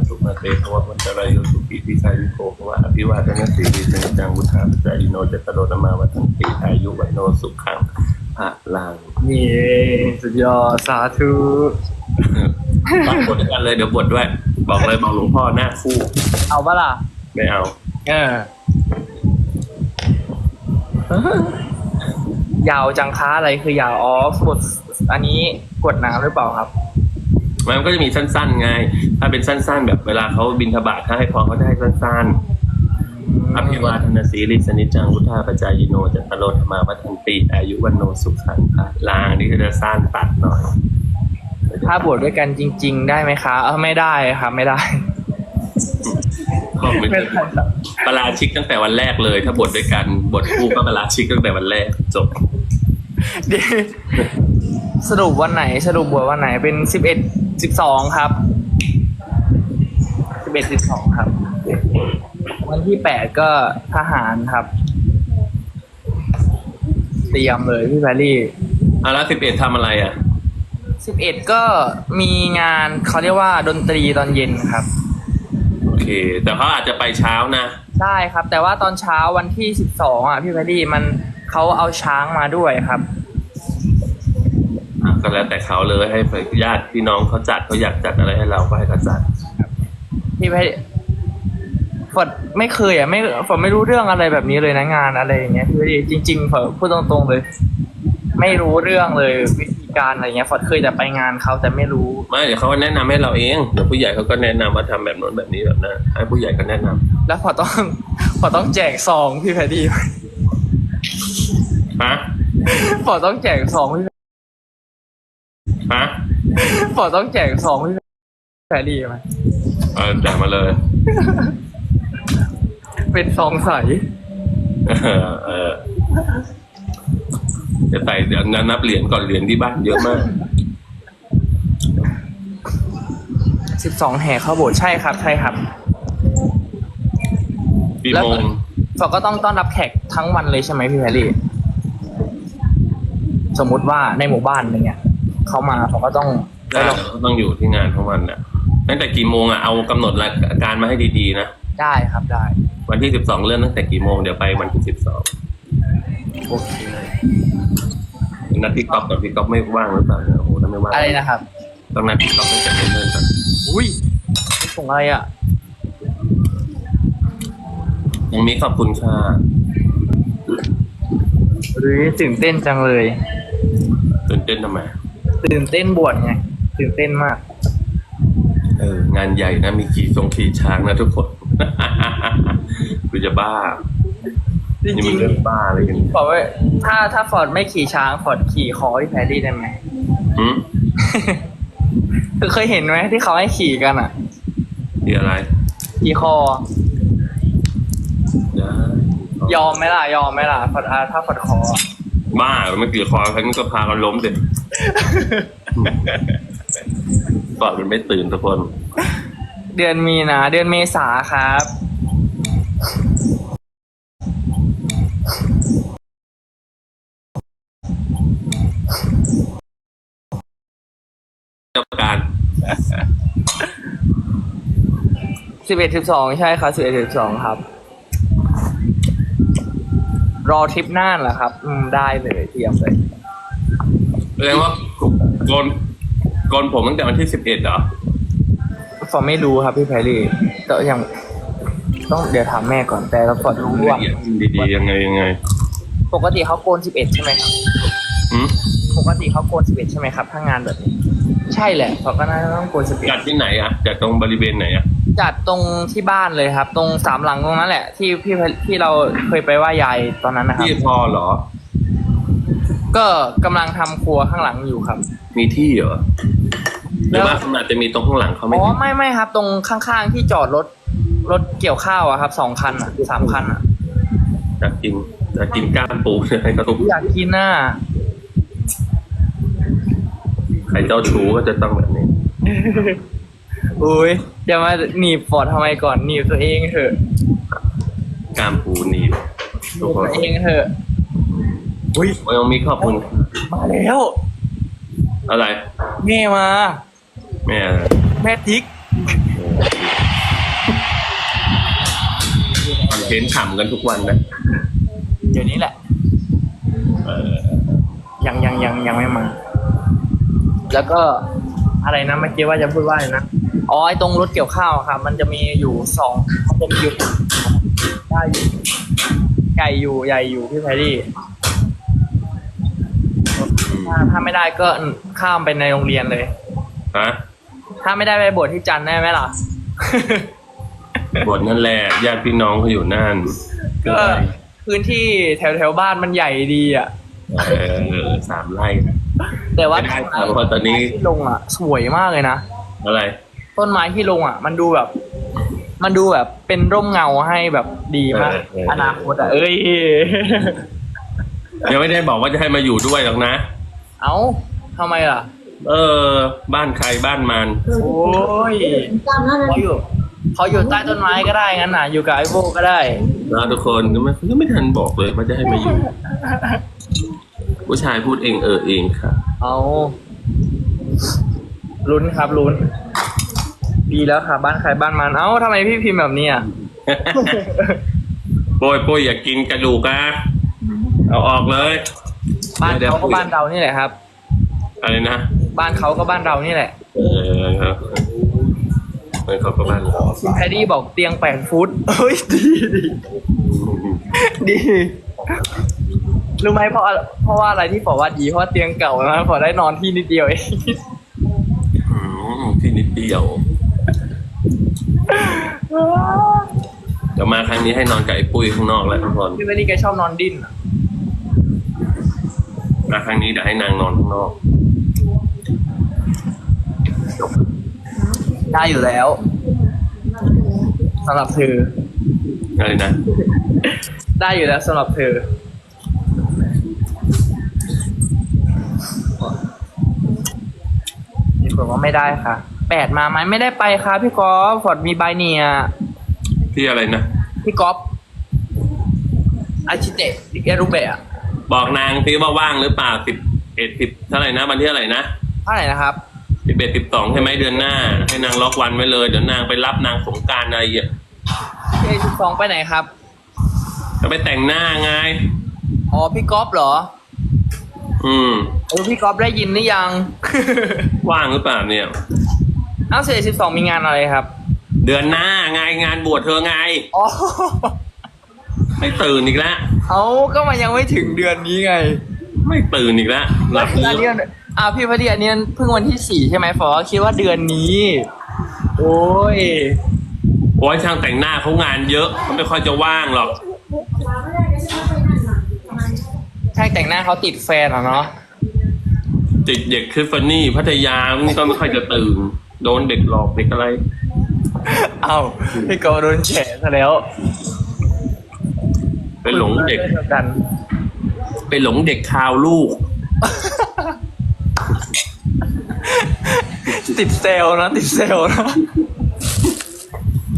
กสุมาเตภวะวันตรายโยสุขีพิชายุโกภวะอภิวาทนาสีริสนิจังวุฒาปจายโนจตโรธรรมาวัฒนติอายุวันโนสุขังพระลังนี่สุดยอดสาธุต้องบทด้วยกันเลยเดี๋ยวบทด้วย บอกเลยบอกหลวงพ่อหน้าคู่ เอาปะล่ะ ไม่เอาเออยาวจังค้าอะไรคือยาวอ๋อบทอันนี้กดน้ำหรือเปล่าครับ มันก็จะมีสั้นๆไง ถ้าเป็นสั้นๆ แบบเวลาเขาบินทบาทถ้าให้พรเขาจะให้สั้นๆอภิวาทนาสีริสนิจังวุฒาปจายโนจตโรธรรมาวัฒนติอายุวันโนสุขังพระลังนี่ก็จะสั้นตัดหน่อย ถ้าบวชด้วยกันจริง ๆ ได้ไหมคะเออไม่ได้ครับไม่ได้ก็ไม่ไม่ได้ได้ครับประราชิกตั้งแต่วันแรกเลย ถ้าบทด้วยกันบทคู่ก็ประราชิกตั้งแต่วันแรกจบเดี๋ยวสรุปวันไหนสรุปบวชวันไหนเป็นสิบเอ็ด สิบสองครับสิบเอ็ดสิบสองครับ วันที่แปดก็ทหารครับ เตรียมเลยพี่แพรรี่อาละสิบเอ็ดทำอะไรอะสิบเอ็ดก็มีงานเขาเรียกว่าดนตรีตอนเย็นครับ โอเค แต่เขาอาจจะไปเช้านะ ใช่ครับ แต่ว่าตอนเช้าวันที่สิบสองอะพี่แพรรี่มันเขาเอาช้างมาด้วยครับอะ ก็แล้วแต่เขาเลยให้ญาติพี่น้องเขาจัดเขาอยากจัดอะไรให้เราก็ให้เขาจัดพี่แพรฝนไม่เคยอะไม่ฝนไม่รู้เรื่องอะไรแบบนี้เลยนะงานอะไรอย่างเงี้ยพี่แพรรี่จริงๆฝนพูดตรงๆเลย ไม่รู้เรื่องเลยวิธีการอะไรเงี้ยฝนเคยแต่ไปงานเขาแต่ไม่รู้ไม่เดี๋ยวเขาก็แนะนำให้เราเองเดี๋ยวผู้ใหญ่เขาก็แนะนำว่าทำแบบโน้นแบบนี้แบบนั้นให้ผู้ใหญ่ก็แนะนำแล้วฝนต้องฝนต้องแจกซองพี่แพรรี่ฮะฝนต้องแจกซองพี่ ฮะฝนต้องแจกซองพี่แพรรี่ไหมเออจ่ายมาเลย เป็นซองใส เออเออเดี๋ยวใส่เดี๋ยวนับเหรียญก่อนเหรียญที่บ้านเยอะมาก สิบสองแห่เข้าโบสถ์ใช่ครับ ใช่ครับ ปีแล้วโมงฝนก็ต้องต้อนรับแขกทั้งวันเลยใช่ไหมพี่แพรรี่ สมมุติว่าในหมู่บ้านอะไรเงี้ย เขามาผมก็ต้องไปได้ลงต้องอยู่ที่งานทั้งวันน่ะตั้งแต่กี่โมงอะเอากำหนดรายการมาให้ดีๆนะได้ครับได้ วันที่สิบสองเริ่มตั้งแต่กี่โมงเดี๋ยวไปวันที่สิบสองโอเคเลยนัดพี่ก๊อฟก่อนพี่ก๊อฟไม่ว่างหรือเปล่าเนี่ยโอ้โหถ้าไม่ว่างอะไรนะครับต้องนัดพี่ก๊อฟตั้งแต่เนิ่นๆก่อนอุ้ยนี่ส่งอะไรอะยังมีขอบคุณค่ะหรือตื่นเต้นจังเลยตื่นเต้นทำไม ตื่นเต้นบวชไงตื่นเต้นมาก เอองานใหญ่นะมีขี่ทรงขี่ช้างนะทุกคน กูจะบ้าจนี่ริมังนเรื่องบ้าอะไรกันๆฟอร์ดว่าถ้าถ้าฟอร์ดไม่ขี่ช้างฟอร์ดขี่คอพี่แพรรี่ได้ไหม หืมคือเคยเห็นไหมที่เขาให้ขี่กันอะที่อะไรขี่คอ ได้ยอมไหมล่ะ ยอมไหมล่ะฟอร์ดอะถ้าฟอร์ดคออะบ้าไม่กี่คอฉันก็พากันล้มเด็ ก่อนมันไม่ตื่นทุกคน เดือนมีนาเดือนเมษาครับ เจ้าการสิบเอ็ดสิบสองใช่ครับสิบเอ็ดสิบสองครับ รอทริปหน้าเหรอครับ อืมได้เลยเตรียมเลย แสดงว่าโกนโกนผมตั้งแต่วันที่สิบเอ็ดเหรอฟอร์ดไม่รู้ครับพี่แพรรี่แต่ยังต้องเดี๋ยวถามแม่ก่อนแต่เราฟอร์ดรู้ว่าละเอียดดีๆยังไงยังไงปกติเขาโกนสิบเอ็ดใช่ไหมครับหืมปกติเขาโกนสิบเอ็ดใช่ไหมครับถ้างานแบบนี้ ใช่แหละฟอร์ดก็น่าจะต้องโกนสิบเอ็จัดดที่ไหนอะจัดตรงบริเวณไหนอะจัดตรงที่บ้านเลยครับ ตรงสามหลังตรงนั้นแหละ ที่พี่แพรที่เราเคยไปไหว้ยายตอนนั้นนะครับ ที่พอเหรอ ก็กำลังทำครัวข้างหลังอยู่ครับ มีที่เหรอหรือว่ามันอาจจะมีตรงข้างหลังเขาไม่อ๋อมีไม่ไม่ครับ ตรงข้างๆที่จอดรถรถเกี่ยวข้าวอะครับสองคันอะสามคันอะอยากกินอยากกินก้ามปูให้เขาทุกอยากกินน่ะใครเจ้าชู้ก็จะต้องแบบนี้ อุ้ยอย่ามาหนีบฟอร์ดทำไมก่อนหนีบตัวเองเถอะ ก้ามปูหนีบหทุนีกบคนตัวเองเถอะ อุ้ยโอยน้องมีกขอบคุณมาแล้ว อะไร แม่มา แม่แม่ทิกคอนเทนต์ขำกันทุกวันนะเดี๋ยวนี้แหละ เออยังยังยังยังไม่มา แล้วก็อะไรนะเมื่อกี้ว่าจะพูดว่าอะไรนะ อ๋อไอตรงรถเกี่ยวข้าวครับ มันจะมีอยู่สองมันจะมีอยู่ได้อยู่ใหญ่อยู่ใหญ่อยู่พี่แพรรี่ ถ้าถ้าไม่ได้ก็ข้ามไปในโรงเรียนเลย ฮะถ้าไม่ได้ไปบวชที่จันทร์ได้ไหมล่ะ บทนั่นแหละญาติพี่น้องเขาอยู่นั่นก็พื้นที่แถวแถวๆบ้านมันใหญ่ดีอะ เออสามไร่นะ แต่ว่าไม่ได้ครับเพราะตอนนี้ ที่ลงอะ สวยมากเลยนะ อะไร ต้นไม้ที่ลงอะ มันดูแบบ มันดูแบบเป็นร่มเงาให้แบบดีมาก เออเออเอออนาคตอะ เอ้ย ยังไม่ได้บอกว่าจะให้มาอยู่ด้วยหรอกนะ เอ้าทำไมล่ะ เออ บ้านใครบ้านมันโอ้ยเขาอยู่เขาอยู่ใต้ต้นไม้ก็ได้งั้นน่ะ อยู่กับไอโบก็ได้นะทุกคนก็ไม่ก็ไม่ทันบอกเลยว่าจะให้มาอยู่ ผู้ชายพูดเองเออเองค่ะเอาลุ้นครับลุ้น ดีแล้วค่ะ บ้านใครบ้านมันเอ้าทำไมพี่พิมพ์แบบนี้อะโป้ยโป้ยอยากกินกระดูกอะเอาออกเลย บ้านดี๋ยวเขาก็บ้านเรานี่แหละครับ อะไรนะบ้านเขาก็บ้านเรานี่แหละเออครับเหมือนเขาก็บ้านเราแพดดี้บอกเตียงแปดฟุตเฮ้ยดีดีดีรู้ไหมเพราะเพราะว่าอะไรที่บอกว่าดีเพราะว่าเตียงเก่านะพอได้นอนที่นิดเดียวเองอืมที่นิดเดียวเดี๋ยวมาครั้งนี้ให้นอนกับไอ้ปุ้ยข้างนอกแล้วทุกคนพี่แพดดี้แกชอบนอนดิ้นอะ มาครั้งนี้เดี๋ยวให้นางนอนข้างนอกได้อยู่แล้วสำหรับเธออะไรนะ ได้อยู่แล้วสำหรับเธอมีคนว่าไม่ได้ค่ะ แปดมาไหมไม่ได้ไปค่ะพี่กอล์ฟฟอร์ดมีใบเนียที่อะไรนะ พี่ก๊อฟอาชิเตะดิเกรุเบะ บอกนางพี่ว่าว่างหรือเปล่าสิบเอ็ดสิบเท่าไหร่นะวันที่เท่าไหร่นะเท่าไหร่นะครับสิบเอ็ดสิบสองใช่ไหมเดือนหน้า ให้นางล็อกวันไว้เลย เดี๋ยวนางไปรับนางสงกรารอะไรอะเอสิบสองไปไหนครับจะไปแต่งหน้าไงอ๋อพี่ก๊อฟเหรอ อืมเออพี่ก๊อฟได้ยินหรือยัง ว่างหรือเปล่าเนี่ยเอ้าเสสิบสองมีงานอะไรครับ เดือนหน้าไงงานบวชเธอไงอ๋อไม่ตื่นอีกแล้ว เอาก็มันยังไม่ถึงเดือนนี้ไงไม่ตื่นอีกแล้วหลับอันนี้มันอ่าพี่พอดีอันนี้เพิ่งวันที่สี่ใช่ไหมฟอคิดว่าเดือนนี้ โอ้ยโอ้ยช่างแต่งหน้าเขางานเยอะเขาไม่ค่อยจะว่างหรอกช่างแต่งหน้าเขาติดแฟนเหรอเนาะติดเด็กคริสฟานี่พัทยานี่ก็ไม่ค่อยจะตื่นโดนเด็กหลอกเด็กอะไร เอ้าพี่ก๊อฟโดนแฉซะแล้ว ไปหลงเด็กดียวกัน ไปหลงเด็กคาวลูก ติดเซลล์นะติดเซลล์นะ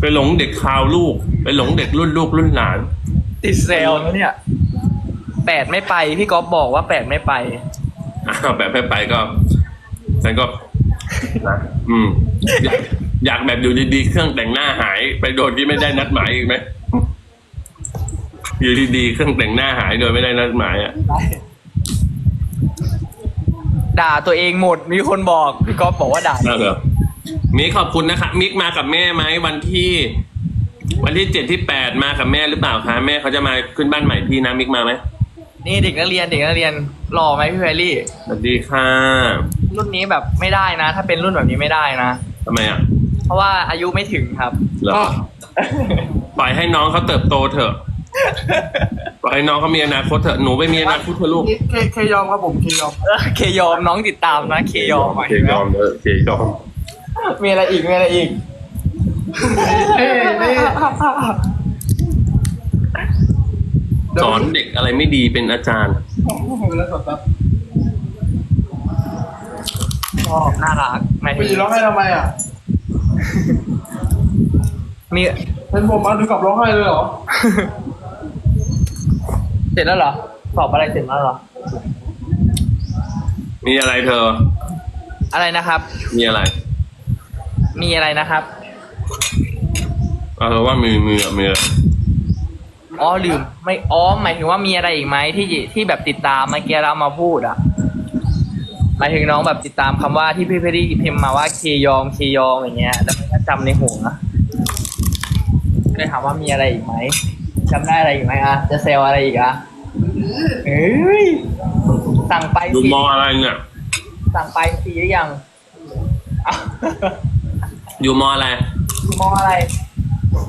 ไปหลงเด็กคาวลูก ไปหลงเด็กรุ่นลูกรุ่นหลาน ติดเซลล์นะเนี่ยแปดไม่ไปพี่ก๊อฟบอกว่าแปดไม่ไปอ้าวแบบให้ไปก็ฉันก็นะอืมอยากอยากแบบอยู่ดีๆเครื่องแต่งหน้าหาย ไปโดนที่ไม่ได้นัดหมายอีกไหม อยู่ดีๆเครื่องแต่งหน้าหายโดยไม่ได้นัดหมายอะด่าตัวเองหมด มีคนบอกพี่ก๊อฟบอกว่าด่าน่าเหรอมิกขอบคุณนะคะมิกมากับแม่ไหมวันที่ วันที่เจ็ดที่แปดมากับแม่หรือเปล่าคะแม่เขาจะมาขึ้นบ้านใหม่พี่นะมิกมาไหมนี่เด็กนักเรียนเด็กนักเรียนหล่อไหมพี่แพรรี่ สวัสดีค่ะ รุ่นนี้แบบไม่ได้นะ ถ้าเป็นรุ่นแบบนี้ไม่ได้นะทำไมอะ เพราะว่าอายุไม่ถึงครับ เหรอ ปล่อยให้น้องเขาเติบโตเถอะ ปล่อยให้น้องเขามีอนาคตเถอะหนูไม่มีอนาคตเถอะลูกเคเคยอมครับผมเคยอมเออเคยอมน้องติดตามนะเคยอมเคยอมเออเคยอมมีอะไรอีกมีอะไรอีกนี่นี่สอนเด็กอะไรไม่ดีเป็นอาจารย์แล้วแบบชอบน่ารักหมายถึปีงร้องไห้ทำไมอะมีเป็นผมมาถึงกับร้องไห้เลยเหรอเส ร็จแล้วเหรอ สอบอะไรเสร็จแล้วเหรอ มีอะไรเธอ อะไรนะครับ มีอะไรมีอะไรนะครับ เอาเธอว่ามีมีมีอะไรอ๋อลืม ไม่ อ๋อ หมายถึงว่ามีอะไรอีกไหมที่ที่แบบติดตามเมื่อกี้เรามาพูดอะ หมายถึงน้องแบบติดตามคำว่าที่พี่เพชรพิมพ์มาว่าเคยองเคยองอย่างเงี้ย แล้วมันก็จำในหัวก็เลยถามว่ามีอะไรอีกไหม จำได้อะไรอีกไหมอะ จะเซลอะไรอีกอะเอ้ย สั่งไปดูสิมออะไรเนี่ย สั่งไปสีหรือยังอ้าวอยู่มออะไรมออะไร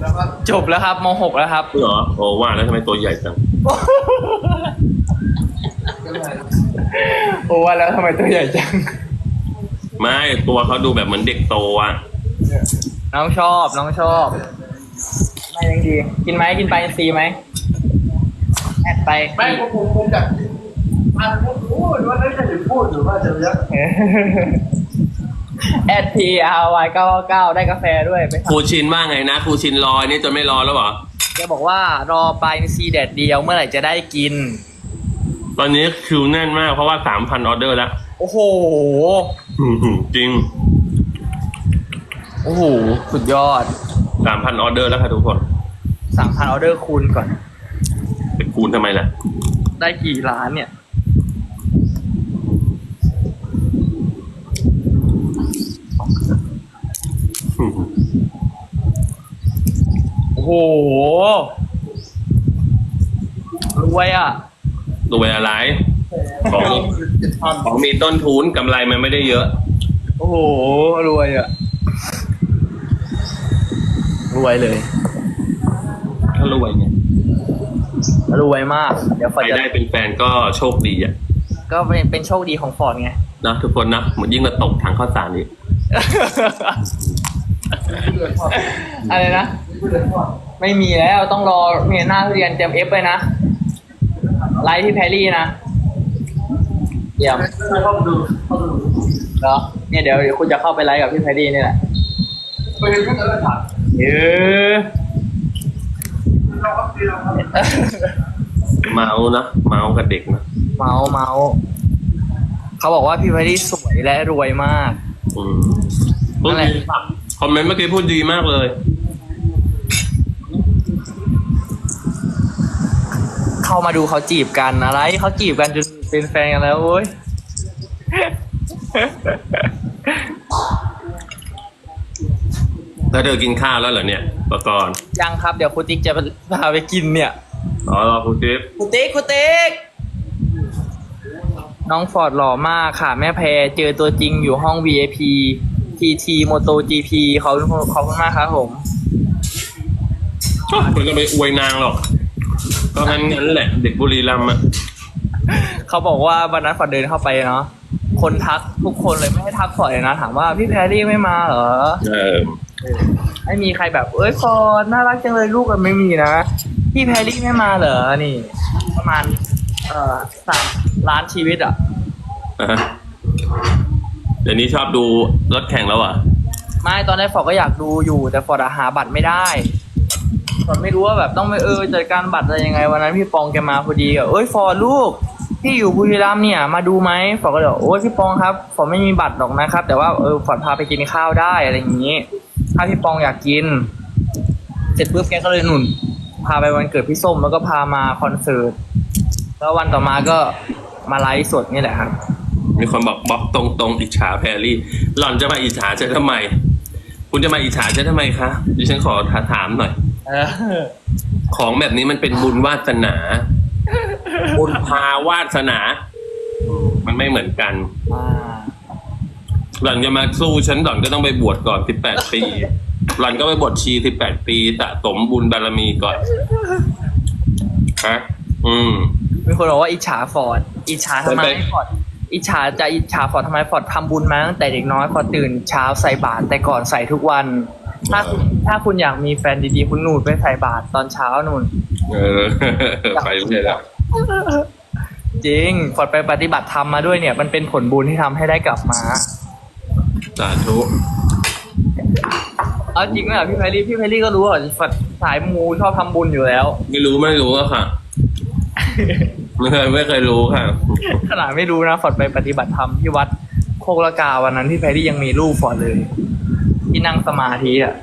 แล้วก็จบแล้วครับมหกแล้วครับ เหรอโอ้ว่าแล้วทำไมตัวใหญ่จังก็เลยโอ้ว่าแล้วทำไมตัวใหญ่จัง ไม่ตัวเขาดูแบบเหมือนเด็กโตอะน้องชอบน้องชอบ ไม่ยังดีกินไหมกินไปซีไหมแอดไปไม่ผมผมผมอยากอ่านผมพูดว่าได้แค่ถึงพูดหรือว่าจะเรียกแอดพีอาร์วายเก้าเก้าได้กาแฟด้วยไปครูชินว่าไงนะครูชินรอนี่จนไม่รอแล้วเหรอแกบอกว่ารอไปซีแดดเดียวเมื่อไหร่จะได้กิน ตอนนี้คิวแน่นมากเพราะว่าสามพันออเดอร์แล้วโอ้โห อื้อหือจริงโอ้โห สุดยอด สามพันออเดอร์แล้วค่ะทุกคน สามพันออเดอร์คูณก่อน ไปคูณทำไมล่ะ ได้กี่ล้านเนี่ยอื้อหือโอ้โห รวยอะรวยอะไร ของเจ็ดพันของมีต้นทุนกำไรมันไม่ได้เยอะ โอ้โห รวยอะ รวยเลย ถ้ารวยเนี่ยรวยมาก เดี๋ยวฟอใคร์รดจะได้เป็นแฟนก็โชคดีอะก็เป็นเป็นโชคดีของฟอร์ดไงนะทุกคนนะเหมือนยิ่งมาตกทางข้าวสารอีกเดือนทอดอะไรนะเดือนทอดไม่มีแล้วต้องรอเมียหน้าทุเรียนเตรียมเอฟไปนะ ไลฟ์ที่แพรรี่นะเยี่ยมไม่เข้าดูเข้าดูเหรอเนี่ยเดี๋ยวเดี๋ยวคุณจะเข้าไปไลฟ์กับพี่แพรรี่นี่แหละไปเห็นก็จะได้ถามเออ เราครับดีเราครับเมานะเมากับเด็กนะเมาเมาเขาบอกว่าพี่แพรรี่สวยและรวยมากอืมพูดนั่นแหละดีมากคอมเมนต์เมื่อกี้พูดดีมากเลย เข้ามาดูเขาจีบกันอะไรเขาจีบกันจนเป็นแฟนกันแล้วโว้ย แล้วเธอกินข้าวแล้วเหรอเนี่ยประกรณ์ยังครับเดี๋ยวคุณติ๊กจะพาไปกินเนี่ยอ๋อรอคุณจิ๊บคุณติ๊กคุณติ๊กน้องฟอร์ดหล่อมากค่ะ แม่แพรเจอตัวจริงอยู่ห้อง VIP TT Moto GP เขาขอบคุณมากครับผมคุณจะไปอวยนางหรอก ก็งั้นงั้นแหละ เด็กบุรีรัมย์อะเขาบอกว่าวันนั้นฟอร์ดเดินเข้าไปเนาะคนทักทุกคนเลยไม่ให้ทักฟอร์ดเลยนะ ถามว่าพี่แพรรี่ไม่มาเหรอเออ ไม่มีใครแบบ เอ้ยฟอร์ดน่ารักจังเลยลูกกันไม่มีนะพี่แพรรี่ไม่มาเหรอนี่ ประมาณ เอ่อสามล้านชีวิตอะอะฮะเดี๋ยวนี้ชอบดูรถแข่งแล้วเหรอะไม่ตอนแรกฟอร์ดก็อยากดูอยู่ แต่ฟอร์ดอะหาบัตรไม่ได้ฟอร์ดไม่รู้ว่าแบบต้องไปเออจัดการบัตรอะไรยังไงวันนั้นพี่ปองแกมาพอดีอะเอ้ยฟอร์ดลูกพี่อยู่บุรีรัมย์เนี่ยมาดูไหมฟอร์ดก็เลยบอกโอ้ยพี่ปองครับฟอร์ดไม่มีบัตรหรอกนะครับ แต่ว่าเออฟอร์ดพาไปกินข้าวได้อะไรอย่างนี้ ถ้าพี่ปองอยากกิน เสร็จปุ๊บแกก็เลยหนุน พาไปวันเกิดพี่ส้มแล้วก็พามาคอนเสิร์ต แล้ววันต่อมาก็มาไลฟ์สดนี่แหละครับ มีคนบอกบล็อกตรงตรงๆอิจฉาแพรรี่ หล่อนจะมาอิจฉาฉันทำไม คุณจะมาอิจฉาฉันทำไมคะดิฉันขอถามหน่อย เออ ของแบบนี้มันเป็นบุญวาสนา บุญพาวาสนา มันไม่เหมือนกัน อ่า หล่อนจะมาสู้ฉันหล่อนก็ต้องไปบวชก่อนสิบแปดปีหล่อนก็ไปบวชชีสิบแปดปีสะสมบุญบารมีก่อนฮะอืม มีคนบอกว่าอิจฉาฟอร์ดอิจฉาทำไมเป็นไปฟอร์ดอิจฉาจะอิจฉาฟอร์ดทำไมฟอร์ดทำบุญมาตั้งแต่เด็กน้อยฟอร์ดตื่นเช้าใส่บาตรแต่ก่อนใส่ทุกวัน ถ้าคุณถ้าคุณอยากมีแฟนดีๆ คุณหนูนไปใส่บาตรตอนเช้านู่นเออไปไม่ได้แล้วจริงฟอร์ดไปปฏิบัติธรรมมาด้วยเนี่ย มันเป็นผลบุญที่ทำให้ได้กลับมา สาธุเอาจริงไหมอะพี่แพรรี่พี่แพรรี่ก็รู้ว่าฟอร์ดสายมูชอบทำบุญอยู่แล้ว ไม่รู้ไม่รู้อะค่ะ ไม่เคยไม่เคยรู้ค่ะ ขนาดไม่รู้นะฟอร์ดไปปฏิบัติธรรมที่วัดโคกละกาวันนั้นพี่แพรรี่ยังมีรูปฟอร์ดเลย ที่นั่งสมาธิอะ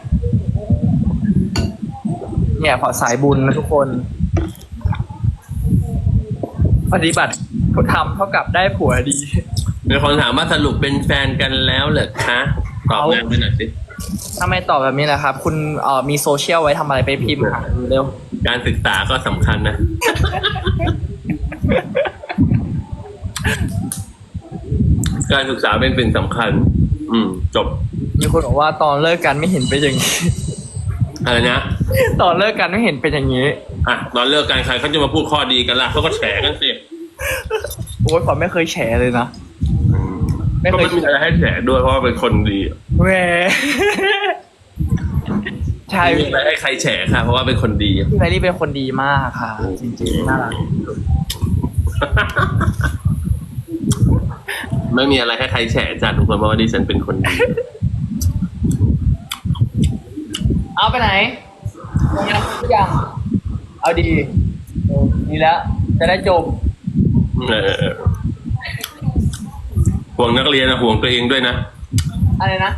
เนี่ยฟอร์ดสายบุญนะทุกคน ปฏิบัติทำเท่ากับได้ผัวดี มีคนถามว่าสรุปเป็นแฟนกันแล้วเหรอคะตอบเอางานไปหน่อยสิทำไมตอบแบบนี้ล่ะครับ คุณเอ่อมีโซเชียลไว้ทำอะไรไปพิมพ์หาดูเร็ว การศึกษาก็สำคัญนะ การศึกษาเป็นสิ่งสำคัญ อืม จบ มีคนบอกว่าตอนเลิกกันไม่เห็นเป็นอย่างนี้ อะไรนะ ตอนเลิกกันไม่เห็นเป็นอย่างนี้ อะตอนเลิกกันใครเขาจะมาพูดข้อดีกันล่ะเขาก็แฉกันสิ โอ้ยผมไม่เคยแฉเลยนะอืม ไม่ก็เคยไม่มีอะไรให้แฉด้วยเพราะว่าเป็นคนดีแหวใช่ไม่มีพี่อะไรให้ใครแฉค่ะ เพราะว่าเป็นคนดีแพรรี่เป็นคนดีมากค่ะ จริงๆน่ารักไม่มีอะไรให้ใครแฉจ้ะทุกคนเพราะว่าดิฉันเป็นคนดีเอาไปไหนยังทุกอย่างเอาดีเออดีแล้วจะได้จบ เออ ห่วงนักเรียนนะห่วงตัวเองด้วยนะ อะไรนะ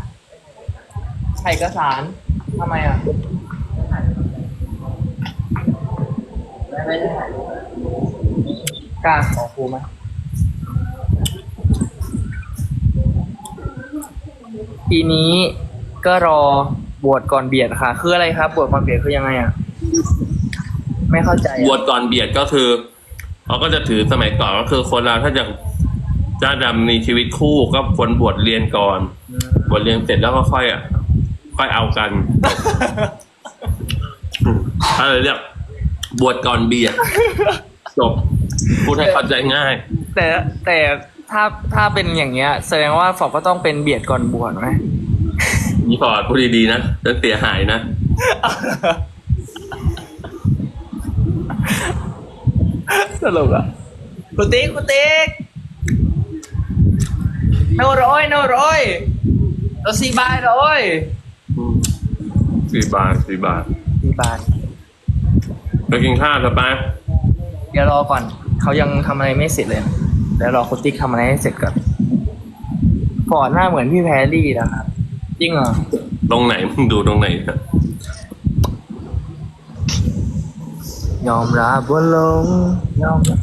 ใส่เอกสารทำไมอะไม่ได้กล้าขอครูไหมปีนี้ก็รอบวชก่อนเบียดค่ะ คืออะไรครับบวชก่อนเบียดคือยังไงอะ ไม่เข้าใจอะ บวชก่อนเบียดก็คือเขาก็จะถือสมัยก่อนก็คือคนเราถ้าจะ จะดำในชีวิตคู่ก็ควรบวชเรียนก่อน บวชเรียนเสร็จแล้วก็ค่อยอะค่อยเอากันอะไรเรียกบวชก่อนเบียดจบพูดให้เข้าใจง่าย แต่แต่ถ้าถ้าเป็นอย่างเงี้ย แสดงว่าฝอกก็ต้องเป็นเบียดก่อนบวชไหมนี่พอร์ตพูดดีๆนะจะเสียหายนะตลกอะคุณติ๊กคุณติ๊ก โนร้อยโนร้อยเราสี่บาทร้อยสี่บาทสี่บาทสี่บาทไปกินข้าวสปาเดี๋ยวรอก่อน เขายังทำอะไรไม่เสร็จเลยนะเดี๋ยวรอคุณติ๊กทำอะไรให้เสร็จก่อนก่อนหน้าเหมือนพี่แพรรี่นะครับ จริงเหรอ ตรงไหนมึงดูตรงไหนนะยอมรับว่าหลงยอมรับ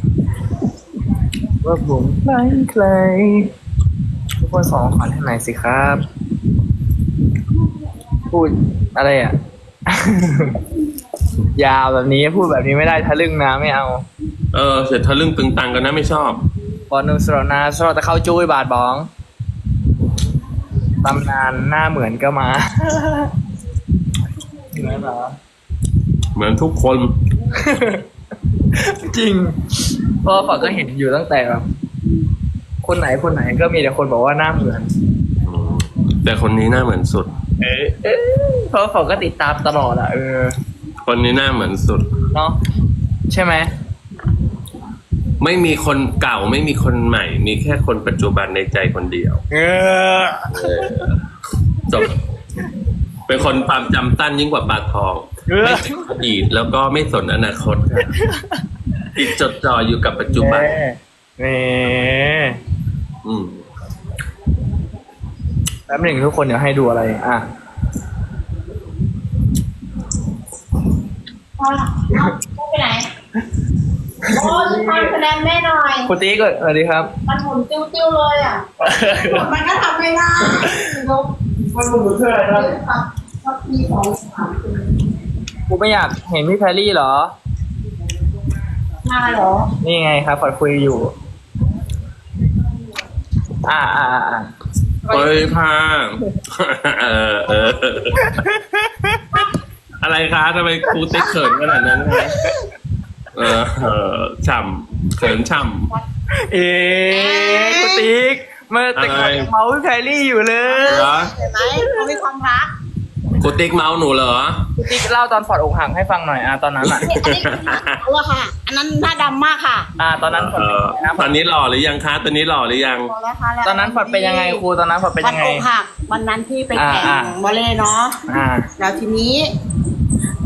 ว่าผมใครใคร ทุกคนสองขอให้หน่อยสิครับ พูดอะไรอะ ยาวแบบนี้พูดแบบนี้ไม่ได้ทะลึ่งนะไม่เอา เออเสร็จทะลึ่งตึงตังกันนะไม่ชอบบอลนูสโรนาสโรแต่เข้าจุ้ยบาทบอง ตำนานหน้าเหมือนก็มา เหมือนเหรอ เหมือนทุกคน จริงเพราะฝากก็เห็นอยู่ตั้งแต่แบบ คนไหนคนไหนก็มีแต่คนบอกว่าหน้าเหมือน แต่คนนี้หน้าเหมือนสุด เออเออเพราะฝากก็ติดตามตลอดอะเออ คนนี้หน้าเหมือนสุด เนาะใช่ไหมไม่มีคนเก่าไม่มีคนใหม่ มีแค่คนปัจจุบันในใจคนเดียวเออเออจบเป็นคนความจำสั้นยิ่งกว่าปลาทองเออ ไม่ถึงอดีตแล้วก็ไม่สนอนาคตค่ะติดจดจ่ออยู่กับปัจจุบันเอออืมแป๊บหนึ่งทุกคนเดี๋ยวให้ดูอะไร อะพ่อเอาไปไหนโอ้ยทำคะแนนแม่หน่อยคุณติ๊กสวัสดีครับ มันหมุนติ้วๆเลยอะ มันก็ทำไม่ได้ลบมันมึงเชื่ออะไรนะครับสักทีสองสามกูไม่อยากเห็นพี่แพรรี่เหรอมาเหรอ นี่ไงครับฝอดคุยอยู่ อ่าอ่าอ่าอ่าเฮ้ยค่ะเออเออ อะไรคะทำไมครูติ๊กเขินขนาดนั้นคะเออเออฉ่ำเขินฉ่เอ๊ะคุณติ๊กเมื่อแต่ก่อนอะไรยังเมาพี่แพรรี่อยู่เลำยเหรอ เห็นไหมเขามีความรัก ครูติ๊กเมาส์หนูเหรอคุณติ๊กเล่าตอนฟอดอกหักให้ฟังหน่อยอะตอนนั้นอะนี่อันนี้คือเอาอะค่ะ อันนั้นหน้าดำมากค่ะอ่าตอนนั้นฟอดเอเป็นอยังไงนะตอนนี้หล่อหรือยังคะตอนนี้หล่อหรือยัง พอแล้วค่ะแล้วตอนนั้นฟอดเป็นยังไงครูตอนนั้นฟอดเป็นวัยันงไง อกหักวันนั้นที่ไปแข่งอ่าวอลเลย์เนาะ อ่า แล้วทีนี้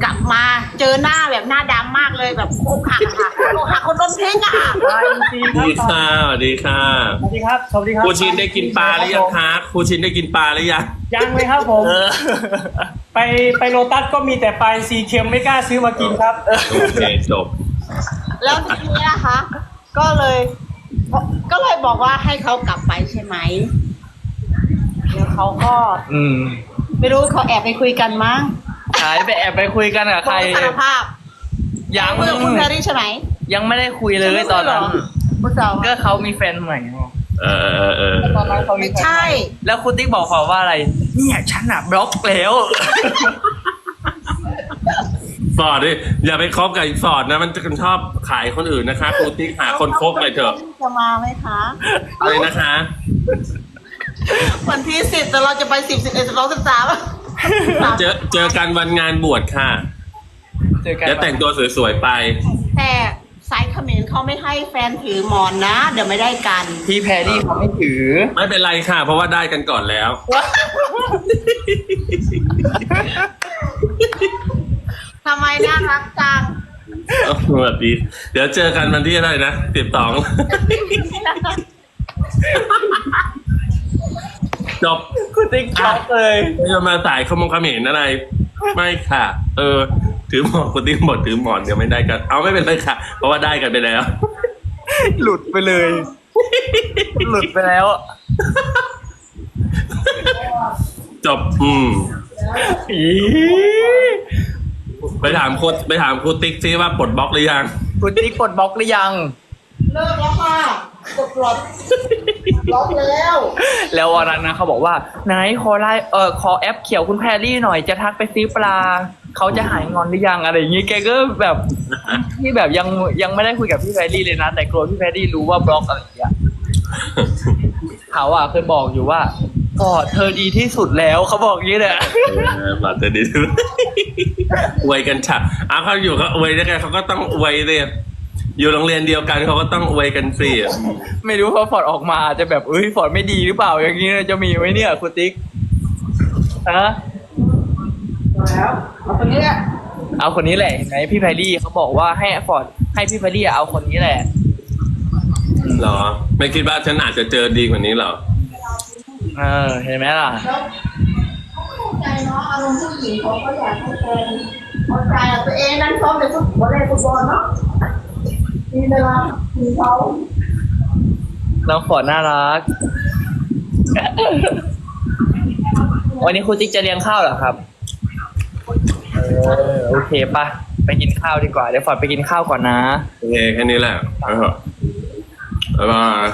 กลับมาเจอหน้าแบบหน้าดำมากเลยแบบอกหักอะค่ะอกหักคนโดนเพ่งอะจริงสวัสดีค่ะสวัสดีค่ะสวัสดีครับ สวัสดีครับครูชินได้กินปลาหรือยังคะครูชินได้กินปลาหรือยัง ยังเลยครับผม เออ ไปไปโลตัสก็มีแต่ปลาอินทรีเค็มไม่กล้าซื้อมากินครับ โอเคจบ แล้วทีนี้นะคะ ก็เลย ก็เลยบอกว่าให้เขากลับไปใช่ไหมแล้วเขาก็ อืม ไม่รู้เขาแอบไปคุยกันมั้ง หายไปแอบไปคุยกันกับใครเขาสารภาพยังคุยกับคุณแพรรี่ใช่ไหมยังไม่ได้คุยเลยตอนนั้นผู้สาวก็เขามีแฟนใหม่เออเออเออเออตอนนั้นเขามีไม่แฟนใช่ใหม่แล้วคุณติ๊กบอกเขาว่าอะไร เนี่ยฉันอะบล็อกแล้วฟอร์ดดิอย่าไปคบกับฟอร์ดนะ มันจะชอบขายคนอื่นนะคะครูติ๊กหาคนคบเลยเถอะจะมาไหมคะอะไรนะคะ วันที่สิบแต่เราจะไปสิบสิบเอ็ดสิบสองสิบสาม เจอเจอกันวันงานบวชค่ะเจอกันเดี๋ยวแต่งตัวสวยๆไป แต่สายเขมรเขาไม่ให้แฟนถือหมอนนะ เดี๋ยวไม่ได้กัน พี่แพรรี่เขาไม่ถือ ไม่เป็นไรค่ะ เพราะว่าได้กันก่อนแล้ว ทำไมน่ารักจังสวัสดี เดี๋ยวเจอกันวันที่อะไรนะสิบสอง จบคุณติ๊กช็อกเลยไม่จะมาสายขโมงเขมรอะไร ไม่ค่ะ เออ ถือหมอนคุณติ๊กหมดถือหมอนเดี๋ยวไม่ได้กัน เอาไม่เป็นไรค่ะ เพราะว่าได้กันไปแล้ว หลุดไปเลย หลุดไปแล้ว จบ อืมอีไปถามโคไปถามครูติ๊กซิว่าปลดบล็อกหรือยัง คุณติ๊กกดบล็อกหรือยัง เลิกแล้วค่ะกดปลด ล็อกแล้ว แล้ววันนั้นนะเขาบอกว่าไหนขอไลน์เออขอแอปเขียวคุณแพรรี่หน่อยจะทักไปซื้อปลาเขาจะหายงอนหรือยังอะไรอย่างงี้แกก็แบบที่แบบยังยังไม่ได้คุยกับพี่แพรรี่เลยนะ แต่กลัวพี่แพรรี่รู้ว่าบล็อกอะไรอย่างเงี้ยเขาอะเคยบอกอยู่ว่าก็เธอดีที่สุดแล้วเขาบอกอย่างนี้แหละเออบัตรจะดีอวยกันฉะอ้าวเขาอยู่ก็อวยได้ไงเขาก็ต้องอวยเลย อยู่โรงเรียนเดียวกันเขาก็ต้องอวยกันสิไม่รู้ว่าฟอร์ดออกมาจะแบบเอ้ยฟอร์ดไม่ดีหรือเปล่าอย่างนี้จะมีไหมเนี่ยคุณติ๊กฮะแล้วเอาคนนี้แหละเอาคนนี้แหละเห็นไหมพี่แพรรี่เขาบอกว่าให้ฟอร์ดให้พี่แพรรี่เอาคนนี้แหละเหรอ ไม่คิดว่าฉันอาจจะเจอดีกว่านี้เหรอเออเห็นไหมล่ะแล้วเขาเข้าใจเนาะอารมณ์ผู้หญิงเขาก็อยากให้แฟนเข้าใจอะตัวเองนั่นซ้อมแต่ฟุตบอลเล่นฟุตบอลเนาะ มีเวลามีเขาน้องฟอร์ดน่ารัก วันนี้คุณติ๊กจะเลี้ยงข้าวเหรอครับ เออโอเคปะไปกินข้าวดีกว่า เดี๋ยวฝอไปกินข้าวก่อนนะ โอเคแค่นี้แหละไปเถอะบ๊ายบาย